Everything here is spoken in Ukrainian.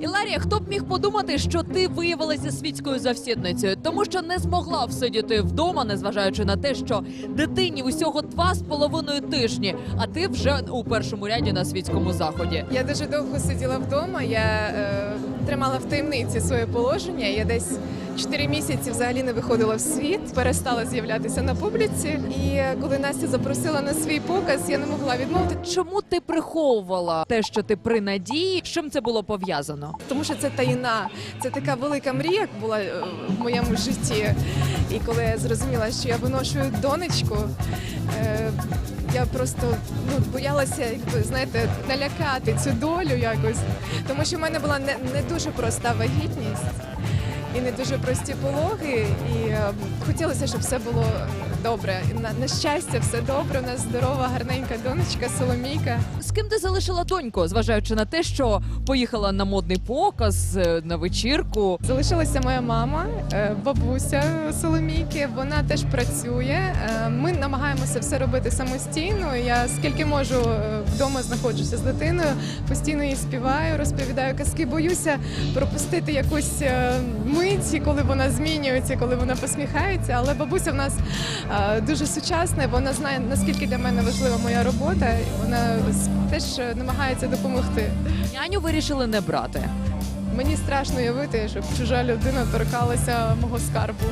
Іларія, хто б міг подумати, що ти виявилася світською завсідницею, тому що не змогла всидіти вдома, незважаючи на те, що дитині усього два з половиною тижні, а ти вже у першому ряді на світському заході. Я дуже довго сиділа вдома. Я е, тримала в таємниці своє положення. Я десь 4 місяці взагалі не виходила в світ, перестала з'являтися на публіці. І коли Настя запросила на свій показ, я не могла відмовити, Чому ти приховувала те, що ти при надії? З чим це було пов'язано? тому що це таїна. Це така велика мрія була е, в моєму житті. І коли я зрозуміла, що я виношую донечку. Е, я просто ну боялася, якби знаєте, налякати цю долю якось, тому що в мене була не, не дуже проста вагітність і не дуже прості пологи. І е, хотілося, щоб все було добре. На, на щастя, все добре. У нас здорова, гарненька донечка, Соломійка. З ким ти залишила доньку, зважаючи на те, що поїхала на модний показ е, на вечірку? Залишилася моя мама, е, бабуся Соломійки. Вона теж працює. Е, Ми намагаємося все робити самостійно. Я скільки можу вдома знаходжуся з дитиною, постійно їй співаю, розповідаю казки. Боюся пропустити якусь е, мить, коли вона змінюється, коли вона посміхається. Але бабуся в нас е, дуже сучасна. Вона знає наскільки для мене важлива моя робота. Вона теж е, намагається допомогти. Няню вирішили не брати. Мені страшно уявити, щоб чужа людина торкалася мого скарбу.